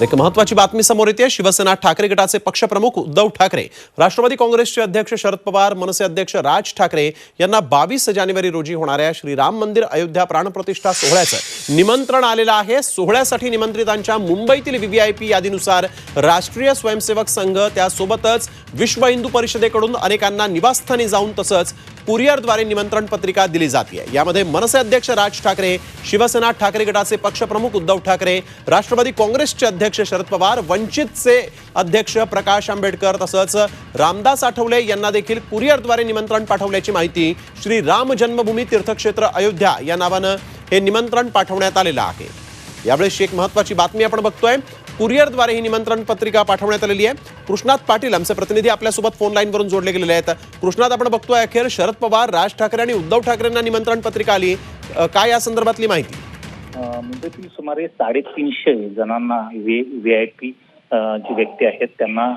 एक महत्वाची बातमी समोर येते. शिवसेना ठाकरे गटाचे पक्षप्रमुख उद्धव ठाकरे राष्ट्रवादी काँग्रेसचे अध्यक्ष शरद पवार मनसे अध्यक्ष राज ठाकरे यांना बावीस जानेवारी रोजी होणाऱ्या श्रीराम मंदिर अयोध्या प्राणप्रतिष्ठा सोहळ्याचं निमंत्रण आलेलं आहे. सोहळ्यासाठी निमंत्रितांच्या मुंबईतील व्हीव्हीआयपी यादीनुसार राष्ट्रीय स्वयंसेवक संघ त्यासोबतच विश्व हिंदू परिषदेकडून अनेकांना निवासस्थानी जाऊन तसंच कुरिअरद्वारे निमंत्रण पत्रिका दिली जाते. यामध्ये मनसे अध्यक्ष राज ठाकरे शिवसेना ठाकरे गटाचे पक्षप्रमुख उद्धव ठाकरे राष्ट्रवादी काँग्रेसचे अध्यक्ष शरद पवार वंचितचे अध्यक्ष प्रकाश आंबेडकर तसंच रामदास आठवले यांना देखील कुरिअरद्वारे निमंत्रण पाठवल्याची माहिती श्री राम जन्मभूमी तीर्थक्षेत्र अयोध्या या नावानं हे निमंत्रण पाठवण्यात आलेलं आहे. यावेळेस एक महत्वाची बातमी आपण बघतोय. कुरिअरद्वारे ही निमंत्रण पत्रिका पाठवण्यात आलेली आहे. कृष्णात पाटील आमचे प्रतिनिधी आपल्यासोबत फोन लाईनवरून जोडले गेलेले आहेत. कृष्णात आपण बघतोय अखेर शरद पवार राज ठाकरे आणि उद्धव ठाकरेंना निमंत्रण पत्रिका आली. काय या संदर्भातली माहिती? मुंबईतील म्हणजे सुमारे साडेतीनशे जणांना व्ही आय पी जी व्यक्ती आहेत त्यांना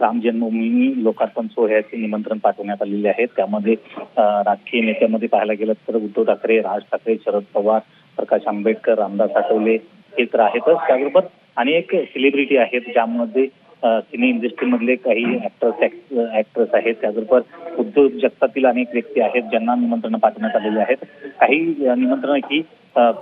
राम जन्मभूमी लोकार्पण सोहळ्याचे निमंत्रण पाठवण्यात आलेले आहे त्यामध्ये राजकीय नेत्यामध्ये पाहायला गेलं तर उद्धव ठाकरे राज ठाकरे शरद पवार प्रकाश आंबेडकर रामदास आठवले हे तर आहेतच. त्याबरोबर अनेक सेलिब्रिटी आहेत ज्यामध्ये सिने इंडस्ट्रीमधले काही ऍक्टर्स ऍक्ट्रेस आहेत. त्याचबरोबर उद्योग जगतातील अनेक व्यक्ती आहेत ज्यांना निमंत्रण पाठवण्यात आलेली आहेत. काही निमंत्रण ही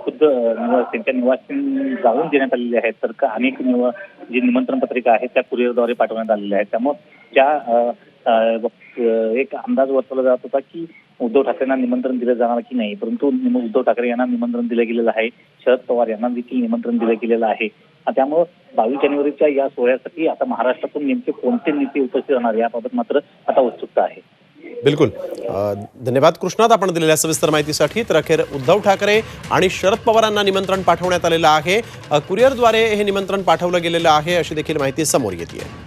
खुद्द त्यांच्या निवासी जाऊन देण्यात आलेली आहेत. तर अनेक निव जी निमंत्रण पत्रिका आहेत त्या कुरिअरद्वारे पाठवण्यात आलेल्या आहेत. त्यामुळे ज्या एक अंदाज वर्तवला जात होता की उद्धव ठाकरेंना निमंत्रण दिलं जाणार की नाही. परंतु उद्धव ठाकरे यांना निमंत्रण दिलं गेलेलं आहे. शरद पवार यांना देखील निमंत्रण दिलं गेलेलं आहे. त्यामुळं बावीस जानेवारीच्या या सोहळ्यासाठी आता महाराष्ट्रातून नेमके कोणते नेते उपस्थित राहणार याबाबत मात्र आता उत्सुकता आहे. बिलकुल. धन्यवाद कृष्णात आपण दिलेल्या सविस्तर माहितीसाठी. तर अखेर उद्धव ठाकरे आणि शरद पवारांना निमंत्रण पाठवण्यात आलेलं आहे. कुरिअरद्वारे हे निमंत्रण पाठवलं गेलेलं आहे अशी देखील माहिती समोर येते